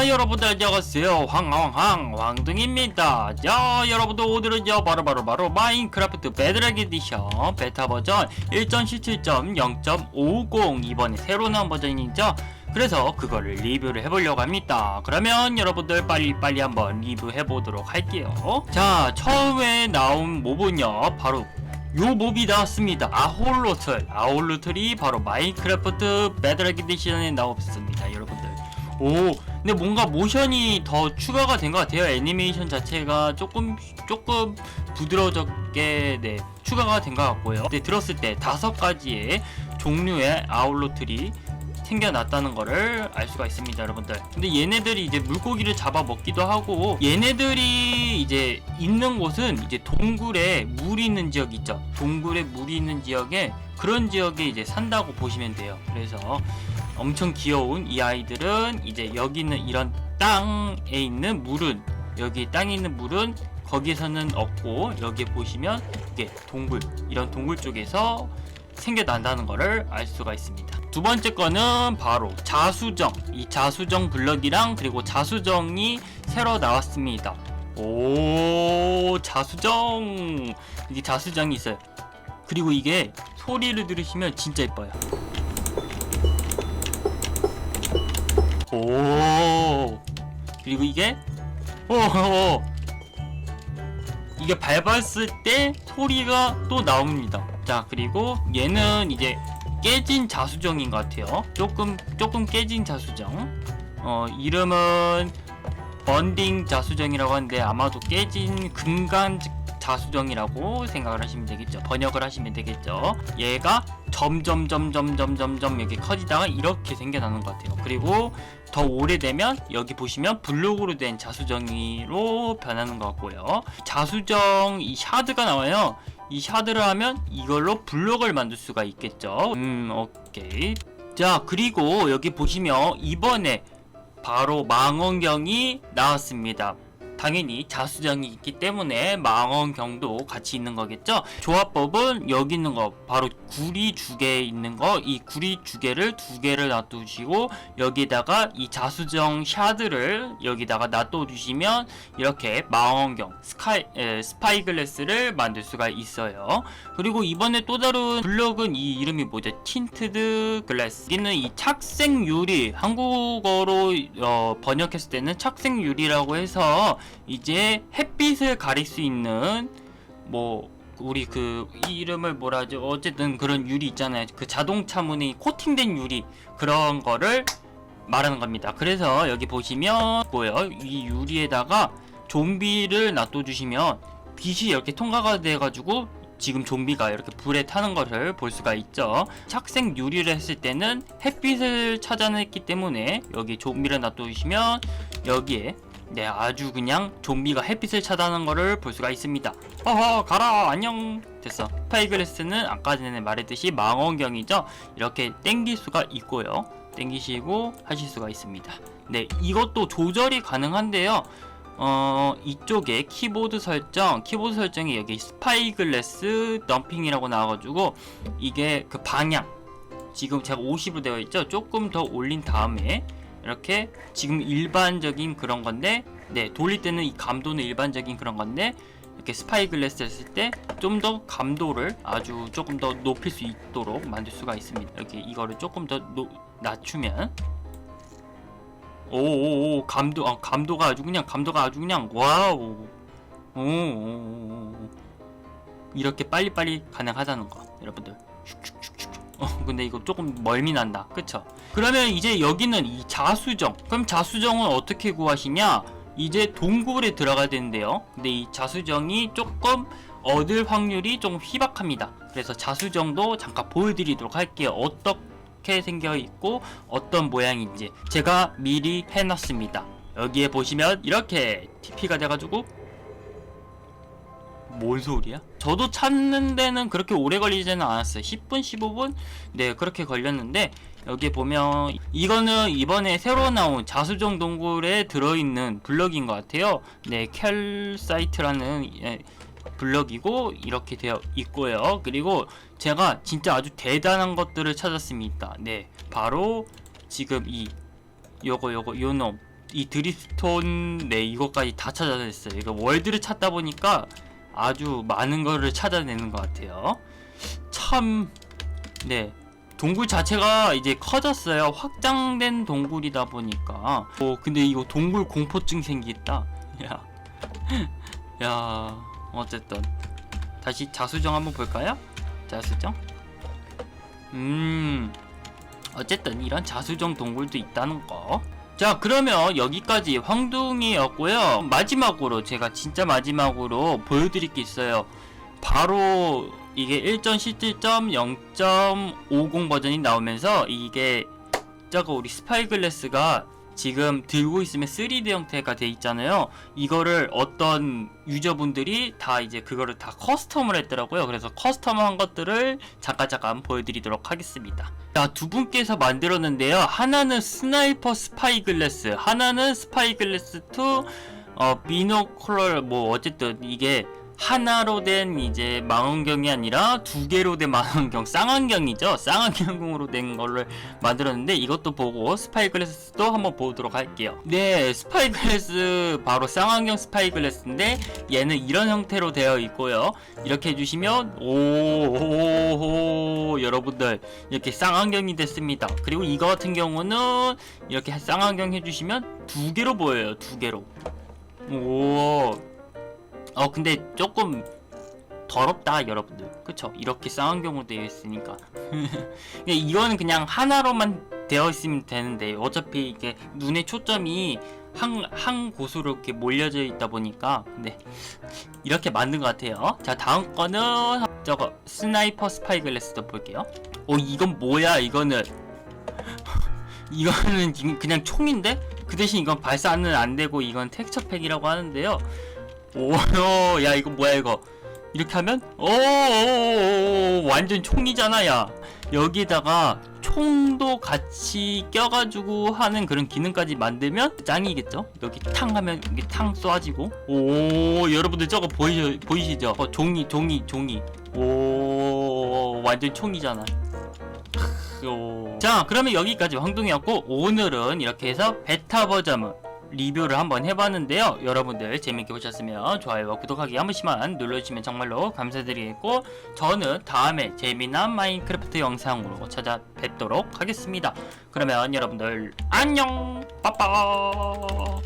자 여러분들 안녕하세요. 황황황 왕둥입니다. 자 여러분들 오늘은 요 바로바로 바로 마인크래프트 베드락 에디션 베타 버전 1.17.0.50 이번에 새로 나온 버전이죠. 그래서 그거를 리뷰를 해보려고 합니다. 그러면 여러분들 빨리빨리 한번 리뷰해보도록 할게요. 자 처음에 나온 몹은요 바로 요 몹이 나왔습니다. 아홀로틀. 아홀로틀이 바로 마인크래프트 베드락 에디션에 나왔습니다 여러분들 오 근데 뭔가 모션이 더 추가가 된 것 같아요. 애니메이션 자체가 조금 조금 부드러워졌게 네 추가가 된 것 같고요. 근데 들었을 때 다섯 가지의 종류의 아울로틀이 생겨났다는 거를 알 수가 있습니다 여러분들. 근데 얘네들이 이제 물고기를 잡아 먹기도 하고 얘네들이 이제 있는 곳은 이제 동굴에 물이 있는 지역 있죠? 동굴에 물이 있는 지역에 그런 지역에 이제 산다고 보시면 돼요. 그래서 엄청 귀여운 이 아이들은 이제 여기 있는 이런 땅에 있는 물은 여기 땅에 있는 물은 거기서는 없고 여기 보시면 이게 동굴 이런 동굴 쪽에서 생겨난다는 것을 알 수가 있습니다. 두 번째 거는 바로 자수정 이 자수정 블럭이랑 그리고 자수정이 새로 나왔습니다. 오 자수정 이게 자수정이 있어요. 그리고 이게 소리를 들으시면 진짜 예뻐요. 오. 그리고 이게? 오 이게 밟았을 때 소리가 또 나옵니다. 자 그리고 얘는 이제 깨진 자수정인 것 같아요. 조금 조금 깨진 자수정. 어 이름은 번딩 자수정이라고 하는데 아마도 깨진 금간 자수정이라고 생각을 하시면 되겠죠. 번역을 하시면 되겠죠. 얘가 점점 점점 점점 점 이렇게 커지다가 이렇게 생겨나는 것 같아요. 그리고 더 오래되면 여기 보시면 블록으로 된 자수정이로 변하는 것 같고요. 자수정 이 샤드가 나와요. 이 샤드를 하면 이걸로 블록을 만들 수가 있겠죠. 음 오케이. 자 그리고 여기 보시면 이번에 바로 망원경이 나왔습니다 당연히 자수정이 있기 때문에 망원경도 같이 있는 거겠죠? 조합법은 여기 있는 거 바로 구리 주개 있는 거 이 구리 주개를 두 개를 놔두시고 여기다가 이 자수정 샤드를 여기다가 놔둬주시면 이렇게 망원경 스카이 에, 스파이글래스를 만들 수가 있어요. 그리고 이번에 또 다른 블럭은 이 이름이 뭐죠? 틴트드 글래스. 여기는 이 착색 유리 한국어로 어, 번역했을 때는 착색 유리라고 해서 이제 햇빛을 가릴 수 있는 뭐 우리 그 이름을 뭐라 하죠? 어쨌든 그런 유리 있잖아요. 그 자동차 문에 코팅된 유리 그런 거를 말하는 겁니다. 그래서 여기 보시면 뭐요. 이 유리에다가 좀비를 놔둬주시면 빛이 이렇게 통과가 돼가지고 지금 좀비가 이렇게 불에 타는 것을 볼 수가 있죠. 착색 유리를 했을 때는 햇빛을 찾아냈기 때문에 여기 좀비를 놔두시면 여기에 네 아주 그냥 좀비가 햇빛을 차단하는 것을 볼 수가 있습니다. 어허 가라 안녕 됐어. 스파이글래스는 아까 전에 말했듯이 망원경이죠. 이렇게 땡길 수가 있고요. 땡기시고 하실 수가 있습니다. 네 이것도 조절이 가능한데요. 어 이쪽에 키보드 설정 키보드 설정이 여기 스파이글래스 덤핑이라고 나와가지고 이게 그 방향 지금 제가 50으로 되어 있죠 조금 더 올린 다음에 이렇게 지금 일반적인 그런 건데 네 돌릴 때는 이 감도는 일반적인 그런 건데 이렇게 스파이글래스 했을 때 좀 더 감도를 아주 조금 더 높일 수 있도록 만들 수가 있습니다. 이렇게 이거를 조금 더 노, 낮추면. 오오오 감도 아, 감도가 아주 그냥 감도가 아주 그냥 와우. 오 이렇게 빨리빨리 가능하다는 거 여러분들. 슉슉슉슉 어 근데 이거 조금 멀미 난다. 그쵸? 그러면 이제 여기는 이 자수정. 그럼 자수정은 어떻게 구하시냐? 이제 동굴에 들어가야 되는데요. 근데 이 자수정이 조금 얻을 확률이 좀 희박합니다. 그래서 자수정도 잠깐 보여드리도록 할게요. 어떻게 생겨 있고 어떤 모양인지 제가 미리 해놨습니다. 여기에 보시면 이렇게 TP가 돼가지고 뭔 소리야? 저도 찾는 데는 그렇게 오래 걸리지는 않았어요. 10분, 15분? 네, 그렇게 걸렸는데, 여기 보면, 이거는 이번에 새로 나온 자수정 동굴에 들어있는 블럭인 것 같아요. 네, 켈 사이트라는 예, 블럭이고, 이렇게 되어 있고요. 그리고 제가 진짜 아주 대단한 것들을 찾았습니다. 네, 바로 지금 이, 요거, 요거, 요놈. 이 드립스톤 네 이것까지 다 찾아냈어요. 이거 월드를 찾다 보니까 아주 많은 거를 찾아내는 것 같아요. 참, 네. 동굴 자체가 이제 커졌어요. 확장된 동굴이다 보니까. 어, 근데 이거 동굴 공포증 생기겠다. 야. 야, 어쨌든. 다시 자수정 한번 볼까요? 자수정? 음, 어쨌든 이런 자수정 동굴도 있다는 거. 자, 그러면 여기까지 황둥이였고요. 마지막으로 제가 진짜 마지막으로 보여드릴 게 있어요. 바로 이게 1.17.0.50 버전이 나오면서 이게 저거 우리 스파이글래스가 지금 들고 있으면 3D 형태가 돼 있잖아요. 이거를 어떤 유저분들이 다 이제 그거를 다 커스텀을 했더라고요. 그래서 커스텀한 것들을 잠깐 잠깐 보여드리도록 하겠습니다. 자, 두 분께서 만들었는데요. 하나는 스나이퍼 스파이글래스, 하나는 스파이글래스 2 어, 비노콜러 뭐 어쨌든 이게 하나로 된 이제 망원경이 아니라 두 개로 된 망원경 쌍안경이죠. 쌍안경으로 된 거를 만들었는데 이것도 보고 스파이글래스도 한번 보도록 할게요. 네 스파이글래스 바로 쌍안경 스파이글래스인데 얘는 이런 형태로 되어 있고요. 이렇게 해주시면 오호호 여러분들 이렇게 쌍안경이 됐습니다. 그리고 이거 같은 경우는 이렇게 쌍안경 해주시면 두 개로 보여요 두 개로. 오 어 근데 조금 더럽다 여러분들. 그쵸? 이렇게 쌍안경으로 되어 있으니까. 근데 이거는 그냥 하나로만 되어 있으면 되는데 어차피 이게 눈의 초점이 한, 한 곳으로 이렇게 몰려져 있다 보니까 네 이렇게 만든 것 같아요. 자 다음 거는 저거 스나이퍼 스파이글래스도 볼게요. 어 이건 뭐야 이거는? 이거는 그냥 총인데? 그 대신 이건 발사는 안 되고 이건 텍스처 팩이라고 하는데요 오, 야 이거 뭐야 이거? 이렇게 하면 오, 완전 총이잖아 야. 여기다가 총도 같이 껴가지고 하는 그런 기능까지 만들면 짱이겠죠? 여기 탕 하면 이게 탕 쏴지고. 오 여러분들 저거 보이, 보이시죠? 어, 종이 종이 종이. 오 완전 총이잖아. 오. 자 그러면 여기까지 황동이었고 오늘은 이렇게 해서 베타 버전을 리뷰를 한번 해봤는데요. 여러분들 재밌게 보셨으면 좋아요와 구독하기 한 번씩만 눌러주시면 정말로 감사드리겠고 저는 다음에 재미난 마인크래프트 영상으로 찾아뵙도록 하겠습니다. 그러면 여러분들 안녕! 빠빠